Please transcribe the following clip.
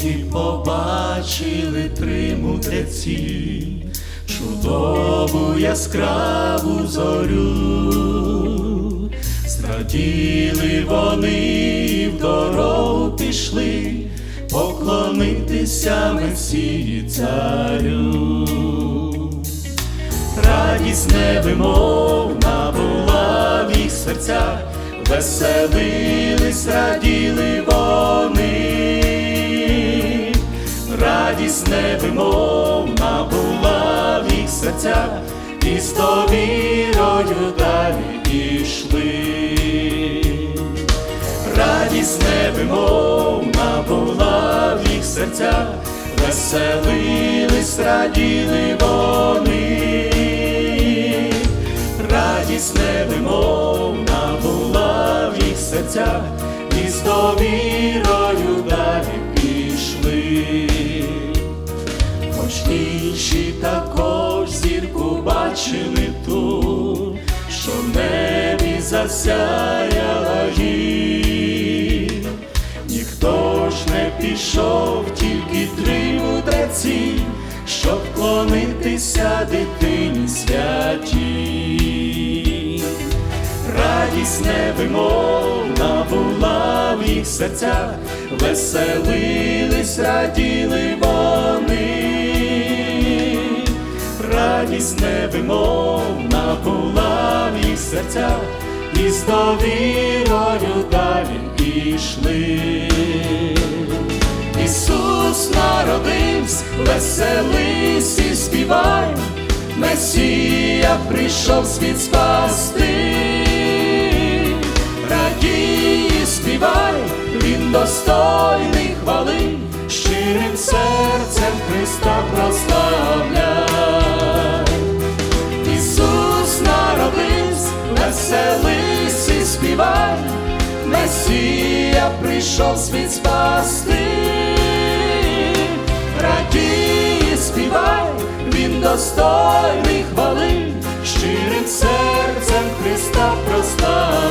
сході побачили три мудреці, чудову яскраву зорю, зраділи вони в дорогу пішли, поклонитися Месії царю. Радість невимовна була в їх серцях, веселились, раділи вони, радість невимовна була в їх серцях, і з довірою далі пішли. Радість невимовна була в їх серцях, веселились, раділи вони, радість невимовна була в їх серцях, і з довірою засяяла їх. Ніхто ж не пішов, тільки три мудреці, щоб вклонитися дитині святій. Радість невимовна була в їх серцях, веселились, раділи вони, радість невимовна була в їх серцях, і з довірою далі пішли. Ісус народився, веселись і співай, Месія прийшов світ спасти, радій і співай, він достойний Месія прийшов світ спасти, радій співай, він достойний хвали, щирим серцем Христа прославляй.